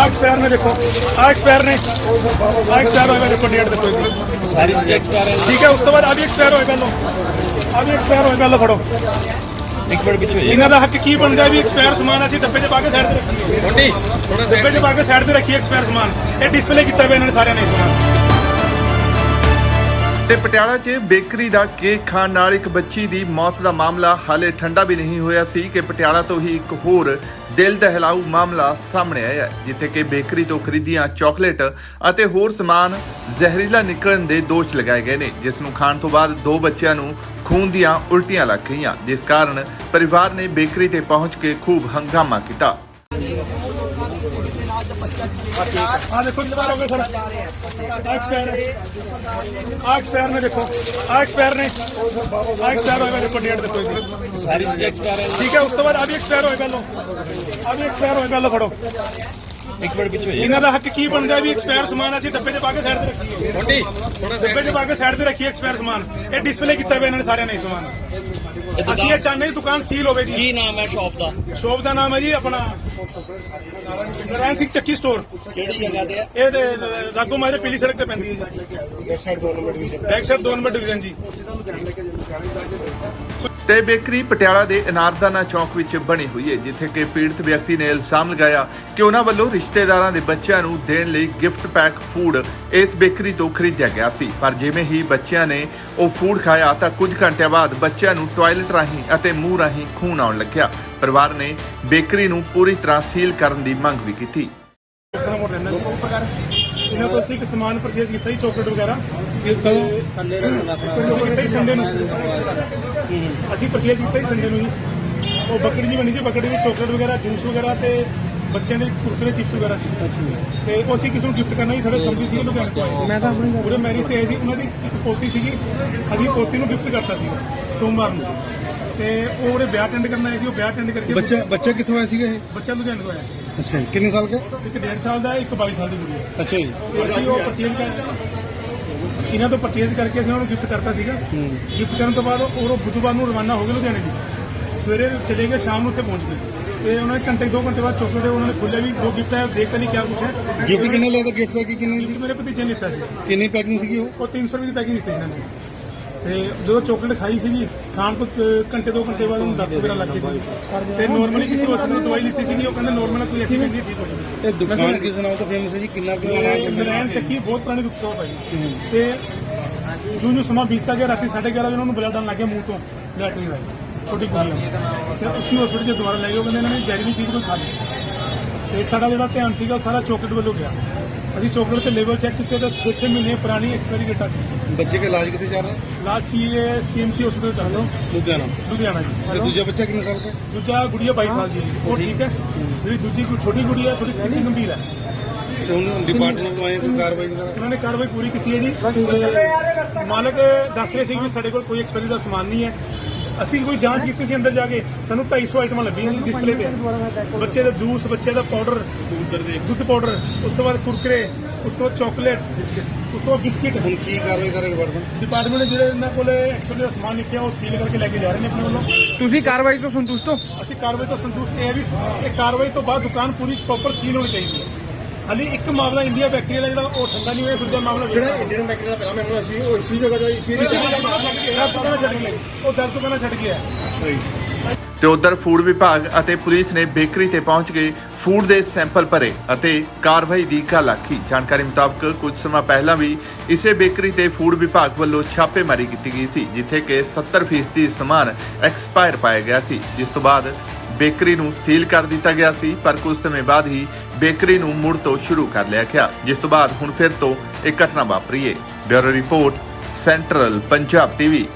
ਆ ਐਕਸਪਾਇਰ ਨੇ ਦੇਖੋ। ਆ ਐਕਸਪਾਇਰ ਨੇ। ਆ ਐਕਸਪਾਇਰ ਹੋਏ ਵੇ ਦੇਖੋ ਡੇਟ ਦੇਖੋ। ਸਾਰੀ ਐਕਸਪਾਇਰ ਹੈ ਠੀਕ ਹੈ ਉਸ ਤੋਂ ਬਾਅਦ ਆ ਵੀ ਐਕਸਪਾਇਰ ਹੋਏ ਪਹਿਲਾਂ। ਆ ਵੀ ਐਕਸਪਾਇਰ ਹੋਏ ਪਹਿਲਾਂ ਫੜੋ। ਇੱਕ ਮਿੰਟ ਪਿੱਛੇ ਇਹਨਾਂ ਦਾ ਹੱਕ ਕੀ ਬਣਦਾ ਵੀ ਐਕਸਪਾਇਰ ਸਮਾਨ ਅਸੀਂ ਡੱਬੇ 'ਚ ਪਾ ਕੇ ਸਾਈਡ ਤੇ ਰੱਖੀਏ? ਛੋਟੀ ਥੋੜਾ ਡੱਬੇ 'ਚ ਪਾ ਕੇ ਸਾਈਡ ਤੇ ਰੱਖੀਏ ਐਕਸਪਾਇਰ ਸਮਾਨ। ਇਹ ਡਿਸਪਲੇ ਕੀਤਾ ਹੋਇਆ ਇਹਨਾਂ ਨੇ ਸਾਰਿਆਂ ਨੇ। ਤੇ ਪਟਿਆਲਾ 'ਚ ਬੇਕਰੀ ਦਾ ਕੇਕ ਖਾਣ ਨਾਲ ਇੱਕ ਬੱਚੀ ਦੀ ਮੌਤ ਦਾ ਮਾਮਲਾ ਹਾਲੇ ਠੰਡਾ ਵੀ ਨਹੀਂ ਹੋਇਆ ਸੀ ਕਿ ਪਟਿਆਲਾ ਤੋਂ ਹੀ ਇੱਕ ਹੋਰ ਦਿਲ ਦਹਿਲਾਊ ਮਾਮਲਾ ਸਾਹਮਣੇ ਆਇਆ ਜਿੱਥੇ ਕਿ ਬੇਕਰੀ ਤੋਂ ਖਰੀਦੀਆਂ ਚਾਕਲੇਟ ਅਤੇ ਹੋਰ ਸਮਾਨ ਜ਼ਹਿਰੀਲਾ ਨਿਕਲਣ ਦੇ ਦੋਸ਼ ਲਗਾਏ ਗਏ ਨੇ, ਜਿਸ ਨੂੰ ਖਾਣ ਤੋਂ ਬਾਅਦ ਦੋ ਬੱਚਿਆਂ ਨੂੰ ਖੂਨ ਦੀਆਂ ਉਲਟੀਆਂ ਲੱਗ ਗਈਆਂ, ਜਿਸ ਕਾਰਨ ਪਰਿਵਾਰ ਨੇ ਬੇਕਰੀ ਤੇ ਪਹੁੰਚ ਕੇ ਖੂਬ ਹੰਗਾਮਾ ਕੀਤਾ। ਆ ਦੇਖੋ ਐਕਸਪਾਇਰ ਹੋ ਗਏ ਸਰ? ਆ ਐਕਸਪਾਇਰ ਆ ਐਕਸਪਾਇਰ ਨੇ ਦੇਖੋ। ਆ ਐਕਸਪਾਇਰ ਨੇ। ਆ ਐਕਸਪਾਇਰ ਹੋਏ ਵੇ ਦੇਖੋ ਡੇਟ ਦੇਖੋ ਇਹਦੀ। ਸਾਰੀ ਚੀਜ਼ਾਂ ਐਕਸਪਾਇਰ ਹੈ ਠੀਕ ਹੈ ਉਸ ਤੋਂ ਬਾਅਦ ਆ ਵੀ ਐਕਸਪਾਇਰ ਹੋਏ ਪਹਿਲਾਂ। ਆ ਵੀ ਐਕਸਪਾਇਰ ਹੋਏ ਪਹਿਲਾਂ ਫੜੋ। ਇੱਕ ਮਿੰਟ ਪਿੱਛੇ ਹੋਈਏ ਇਹਨਾਂ ਦਾ ਹੱਕ ਕੀ ਬਣਦਾ ਵੀ ਐਕਸਪਾਇਰ ਸਮਾਨ ਅਸੀਂ ਡੱਬੇ 'ਚ ਪਾ ਕੇ ਸਾਈਡ ਤੇ ਰੱਖੀਏ? ਛੋਟੀ ਥੋੜਾ ਡੱਬੇ 'ਚ ਪਾ ਕੇ ਸਾਈਡ ਤੇ ਰੱਖੀਏ ਐਕਸਪਾਇਰ ਸਮਾਨ। ਇਹ ਡਿਸਪਲੇ ਕੀਤਾ ਹੋਇਆ ਇਹਨਾਂ ਨੇ ਸਾਰਿਆਂ ਨੇ ਇਹ ਅਸੀਂ ਇਹ ਚਾਹੁੰਦੇ ਹਾਂ ਦੁਕਾਨ ਸੀਲ ਹੋਵੇ ਜੀ। ਕੀ ਨਾਮ ਹੈ ਸ਼ਾਪ ਦਾ? ਸ਼ੋਪ ਦਾ ਨਾਮ ਹੈ ਜੀ ਆਪਣਾ ਨਰਾਇਣ ਸਿੰਘ ਚੱਕੀ ਸਟੋਰ। ਕਿਹੜੀ ਜਗ੍ਹਾ ਤੇ ਹੈ? ਇਹ ਰਾਗੋ ਮਾਰੇ ਪੀਲੀ ਸੜਕ ਤੇ ਪੈਂਦੀ ਹੈ ਜੀ। Back side 2 number division back side 2 number division ਜੀ। ਤੇ ਬੇਕਰੀ ਪਟਿਆਲਾ ਦੇ ਅਨਾਰਦਾਨਾ ਚੌਕ ਵਿੱਚ ਬਣੀ ਹੋਈ ਹੈ, ਜਿੱਥੇ ਕਿ ਪੀੜਤ ਵਿਅਕਤੀ ਨੇ ਇਲਜ਼ਾਮ ਲਗਾਇਆ ਕਿ ਉਹਨਾਂ ਵੱਲੋਂ ਰਿਸ਼ਤੇਦਾਰਾਂ ਦੇ ਬੱਚਿਆਂ ਨੂੰ ਦੇਣ ਲਈ ਗਿਫਟ ਪੈਕ ਫੂਡ ਇਸ ਬੇਕਰੀ ਤੋਂ ਖਰੀਦਿਆ ਗਿਆ ਸੀ। ਪਰ ਜਿਵੇਂ ਹੀ ਬੱਚਿਆਂ ਨੇ ਉਹ ਫੂਡ ਖਾਇਆ ਤਾਂ ਕੁਝ ਘੰਟਿਆਂ ਬਾਅਦ ਬੱਚਿਆਂ ਨੂੰ ਟਾਇਲਟ ਰਾਹੀਂ ਅਤੇ ਮੂੰਹ ਰਾਹੀਂ ਖੂਨ ਆਉਣ ਲੱਗਿਆ। ਪਰਿਵਾਰ ਨੇ ਬੇਕਰੀ ਨੂੰ ਪੂਰੀ ਤਰ੍ਹਾਂ ਸੀਲ ਕਰਨ ਦੀ ਮੰਗ ਵੀ ਕੀਤੀ। ਇਹਨਾਂ ਤੋਂ ਅਸੀਂ ਇੱਕ ਸਮਾਨ ਪਰਚੇਜ਼ ਕੀਤਾ ਸੀ ਚੋਕਲੇਟ ਵਗੈਰਾ। ਕਦੋਂ? ਸੰਡੇ ਨੂੰ ਸੀ ਸੰਡੇ ਨੂੰ। ਅਸੀਂ ਪਰਚੇਜ਼ ਕੀਤਾ ਸੀ ਸੰਡੇ ਨੂੰ ਜੀ। ਉਹ ਬੱਕਰੀ ਜੀ ਬਣੀ ਸੀ ਬੱਕਰੀ ਦੀ ਚੋਕਲੇਟ ਵਗੈਰਾ ਜੂਸ ਵਗੈਰਾ ਤੇ ਬੱਚਿਆਂ ਦੇ ਕੁਰਕਰੇ ਚਿਪਸ ਵਗੈਰਾ ਸੀ। ਤੇ ਉਹ ਅਸੀਂ ਕਿਸੇ ਨੂੰ ਗਿਫਟ ਕਰਨਾ ਸੀ ਸਾਡੇ ਸੰਗੀ ਸੀ ਲੁਧਿਆਣੇ ਤੋਂ ਆਏ। ਮੈਂ ਤਾਂ ਆਪਣੀ ਪੂਰੇ ਮੈਰਿਜ ਤੇ ਆਏ ਸੀ ਉਹਨਾਂ ਦੀ ਇੱਕ ਪੋਤੀ ਸੀਗੀ। ਅਸੀਂ ਪੋਤੀ ਨੂੰ ਗਿਫਟ ਕਰਤਾ ਸੀ ਸੋਮਵਾਰ ਨੂੰ। ਤੇ ਉਹ ਉਹਦੇ ਵਿਆਹ ਅਟੈਂਡ ਕਰਨ ਆਏ ਸੀ ਉਹ ਵਿਆਹ ਅਟੈਂਡ ਕਰਕੇ ਬੱਚਾ ਬੱਚਾ ਕਿੱਥੋਂ ਆਇਆ ਸੀਗਾ ਇਹ? ਬੱਚਾ ਲੁਧਿਆਣੇ ਤੋਂ ਆਇਆ ਸੀ। ਅੱਛਾ ਜੀ, ਕਿੰਨੇ ਸਾਲ ਦਾ? ਇੱਕ 1.5 ਸਾਲ ਦਾ ਇੱਕ 22 ਸਾਲ ਦੀ ਕੁੜੀ ਹੈ। ਅੱਛਾ ਜੀ। ਤੇ ਅਸੀਂ ਉਹ ਪਰਚੇਜ਼ ਕਰ ਇਹਨਾਂ ਤੋਂ ਪਰਚੇਜ਼ ਕਰਕੇ ਅਸੀਂ ਉਹਨਾਂ ਨੂੰ ਗਿਫਟ ਕਰਤਾ ਸੀਗਾ। ਗਿਫਟ ਕਰਨ ਤੋਂ ਬਾਅਦ ਉਹ ਉਹ ਬੁੱਧਵਾਰ ਨੂੰ ਰਵਾਨਾ ਹੋ ਗਏ ਲੁਧਿਆਣੇ ਜੀ ਸਵੇਰੇ ਚਲੇ ਗਏ ਸ਼ਾਮ ਨੂੰ ਉੱਥੇ ਪਹੁੰਚ ਗਏ। ਤੇ ਉਹਨਾਂ ਨੇ ਘੰਟੇ ਦੋ ਘੰਟੇ ਬਾਅਦ ਚੋਕਲੇਟ ਉਹਨਾਂ ਨੇ ਖੋਲਿਆ ਵੀ ਜੋ ਗਿਫਟ ਹੈ ਦੇਖਤਾ ਨਹੀਂ ਕਿਆ ਕੁਛ ਹੈ। ਗਿਫਟ ਕਿੰਨੇ ਲਿਆ ਤਾਂ ਗਿਫਟ ਪੈਕ ਕਿੰਨੇ ਸੀ? ਮੇਰੇ ਭਤੀਜੇ ਨੇ ਲਿੱਤਾ ਸੀ। ਕਿੰਨੀ ਪੈਕਿੰਗ ਸੀਗੀ ਉਹ? ਉਹ 300 ਰੁਪਏ ਦੀ ਪੈਕਿੰਗ ਦਿੱਤੀ ਸੀ ਇਹਨਾਂ ਨੇ। ਤੇ ਜਦੋਂ ਚੋਕਲੇਟ ਖਾਈ ਸੀਗੀ ਖਾਣ ਤੋਂ ਘੰਟੇ ਦੋ ਘੰਟੇ ਬਾਅਦ ਉਹਨੂੰ ਦਸਤ ਵਗੈਰਾ ਲੱਗ ਗਈ ਸੀ ਤੇ ਨਾਰਮਲੀ ਕਿਸੇ ਹਸਪਤਾਲ ਤੋਂ ਦਵਾਈ ਲਿੱਤੀ ਸੀਗੀ ਉਹ ਕਹਿੰਦੇ ਨਾਰਮਲ ਕੋਈ ਐਕਸੀਡੈਂਟ ਨਹੀਂ ਠੀਕ ਹੋ ਇਹ ਦੁਕਾਨ ਕਿਸ ਨਾਮ ਤੋਂ ਫੇਮਸ ਹੈ ਜੀ ਕਿੰਨਾ ਕੁ ਨਰੈਣ ਚੱਕੀ ਬਹੁਤ ਪੁਰਾਣੀ ਦੁੱਖ ਸ਼ੋਪ ਹੈ ਜੀ। ਤੇ ਜਿਉਂ ਜਿਉਂ ਸਮਾਂ ਬੀਤਦਾ ਗਿਆ ਰਾਤੀ 11:30 ਵਜੇ ਉਹਨਾਂ ਨੂੰ ਬਲੱਡ ਆਉਣ ਲੱਗਿਆ ਮੂੰਹ ਤੋਂ ਲੈਟਰਿੰਗ ਦਾ ਛੋਟੀ ਕੁੜੀ ਨੂੰ ਤੇ ਉਸੇ ਹਸਪੀਟਲ 'ਚ ਦੁਬਾਰਾ ਲੈ ਗਏ ਉਹ ਕਹਿੰਦੇ ਇਹਨਾਂ ਨੇ ਜ਼ਹਿਰੀਲੀ ਚੀਜ਼ ਕੋਈ ਖਾ ਲਈ। ਤੇ ਸਾਡਾ ਜਿਹੜਾ ਧਿਆਨ ਸੀਗਾ ਉਹ ਸਾਰਾ ਚੋਕਲੇਟ ਵੱਲੋਂ ਗਿਆ। ਅਸੀਂ ਚੋਕਲੇਟ ਤੇ ਲੈਵਲ ਚੈੱਕ ਕੀਤੇ ਤਾਂ 6-6 ਮਹੀਨੇ ਪੁਰਾਣੀ ਐਕਸਪਾਇਰੀ ਡੇਟ ਆ ਗਈ। ਬੱਚੇ ਦਾ ਇਲਾਜ ਕਿੱਥੇ ਚੱਲ ਰਿਹਾ? ਲਾਸਟ ਸੀ ਸੀਐਮਸੀ ਹਸਪੀਟਲ ਚੱਲ ਲਓ ਲੁਧਿਆਣਾ। ਲੁਧਿਆਣਾ ਤੇ ਜੀ ਦੂਜਾ ਬੱਚਾ ਕਿੰਨੇ ਸਾਲ ਦਾ ਦੂਜਾ ਗੁੜੀਆ 22 ਸਾਲ ਦੀ ਹੈ ਜੀ। ਉਹ ਠੀਕ। ਹੈ। ਜਿਹੜੀ ਦੂਜੀ ਕੋਈ ਛੋਟੀ ਗੁੜੀ ਹੈ ਥੋੜੀ ਸਥਿਤੀ ਗੰਭੀਰ ਹੈ। ਤੇ ਉਹਨੂੰ ਡਿਪਾਰਟਮੈਂਟ ਤੋਂ ਆਏ ਕੋਈ ਕਾਰਵਾਈ ਵਗੈਰਾ? ਉਹਨਾਂ ਨੇ ਕਾਰਵਾਈ ਪੂਰੀ ਕੀਤੀ ਹੈ ਜੀ। ਤੇ ਮਾਲਕ ਦੱਸ ਰਹੇ ਸੀ ਵੀ ਸਾਡੇ ਕੋਲ ਕੋਈ ਐਕਸਪਾਇਰੀ ਦਾ ਸਮਾਨ ਨਹੀਂ ਹੈ। ਅਸੀਂ ਕੋਈ ਜਾਂਚ ਕੀਤੀ ਸੀ ਅੰਦਰ ਜਾ ਕੇ ਸਾਨੂੰ 250 ਆਈਟਮਾਂ ਲੱਭੀਆਂ ਡਿਸਪਲੇ ਤੇ। ਬੱਚੇ ਦਾ ਜੂਸ ਬੱਚੇ ਦਾ ਪਾਊਡਰ ਦੁੱਧ ਪਾਊਡਰ ਉਸ ਤੋਂ ਬਾਅਦ ਕੁਰਕਰੇ ਉਸ ਤੋਂ ਬਾਅਦ ਚਾਕਲੇਟ ਉਸ ਤੋਂ ਬਾਅਦ ਬਿਸਕਿਟ ਹੁਣ ਕੀ ਕਾਰਵਾਈ ਕਰੇ ਡਿਪਾਰਟਮੈਂਟ ਡਿਪਾਰਟਮੈਂਟ ਜਿਹੜੇ ਇਹਨਾਂ ਕੋਲ ਐਕਸਪਾਇਰੀ ਦਾ ਸਮਾਨ ਲਿਖਿਆ ਉਹ ਸੀਲ ਕਰਕੇ ਲੈ ਕੇ ਜਾ ਰਹੇ ਨੇ ਆਪਣੇ ਵੱਲੋਂ। ਤੁਸੀਂ ਕਾਰਵਾਈ ਤੋਂ ਸੰਤੁਸ਼ਟ ਹੋ? ਅਸੀਂ ਕਾਰਵਾਈ ਤੋਂ ਸੰਤੁਸ਼ਟ ਇਹ ਹੈ ਵੀ ਇਹ ਕਾਰਵਾਈ ਤੋਂ ਬਾਅਦ ਦੁਕਾਨ ਪੂਰੀ ਪ੍ਰੋਪਰ ਸੀਲ ਹੋਣੀ ਚਾਹੀਦੀ ਹੈ। ਹਾਲੀ ਇੱਕ ਮਾਮਲਾ ਇੰਡੀਆ ਬੈਕਰੀ ਵਾਲਾ ਜਿਹੜਾ ਉਹ ਠੰਡਾ ਨਹੀਂ ਹੋਇਆ ਦੂਜਾ ਮਾਮਲਾ ਜਿਹੜਾ ਇੰਡੀਅਨ ਬੈਕਰੀ ਦਾ ਪਹਿਲਾ ਮਾਮਲਾ ਸੀ ਉਹ ਇਸੀ ਜਗ੍ਹਾ ਦਾ ਛੱਡ ਗਿਆ ਉਹ ਦਰਦ ਤੋਂ ਪਹਿਲਾਂ ਛੱਡ ਗਿਆ ਤੇ ਉਧਰ ਫੂਡ ਵਿਭਾਗ ਅਤੇ ਪੁਲਿਸ ਨੇ ਬੇਕਰੀ ਤੇ ਪਹੁੰਚ ਕੇ ਫੂਡ ਦੇ ਸੈਂਪਲ ਭਰੇ ਅਤੇ ਕਾਰਵਾਈ ਦੀ ਗੱਲ ਆਖੀ ਜਾਣਕਾਰੀ ਮੁਤਾਬਕ ਕੁਝ ਸਮਾਂ ਪਹਿਲਾਂ ਵੀ ਇਸੇ ਬੇਕਰੀ ਤੇ ਫੂਡ ਵਿਭਾਗ ਵੱਲੋਂ ਛਾਪੇਮਾਰੀ ਕੀਤੀ ਗਈ ਸੀ ਜਿੱਥੇ ਕਿ 70% ਸਮਾਨ ਐਕਸਪਾਇਰ ਪਾਇਆ ਗਿਆ ਸੀ ਜਿਸ ਤੋਂ ਬਾਅਦ ਬੇਕਰੀ ਨੂੰ ਸੀਲ ਕਰ ਦਿੱਤਾ ਗਿਆ ਸੀ, ਪਰ ਕੁਝ ਸਮੇਂ ਬਾਅਦ ਹੀ ਬੇਕਰੀ ਨੂੰ ਮੁੜ ਤੋਂ ਸ਼ੁਰੂ ਕਰ ਲਿਆ ਗਿਆ, ਜਿਸ ਤੋਂ ਬਾਅਦ ਹੁਣ ਫਿਰ ਤੋਂ ਇਹ ਘਟਨਾ ਵਾਪਰੀ ਹੈ। Bureau report, central Punjab TV.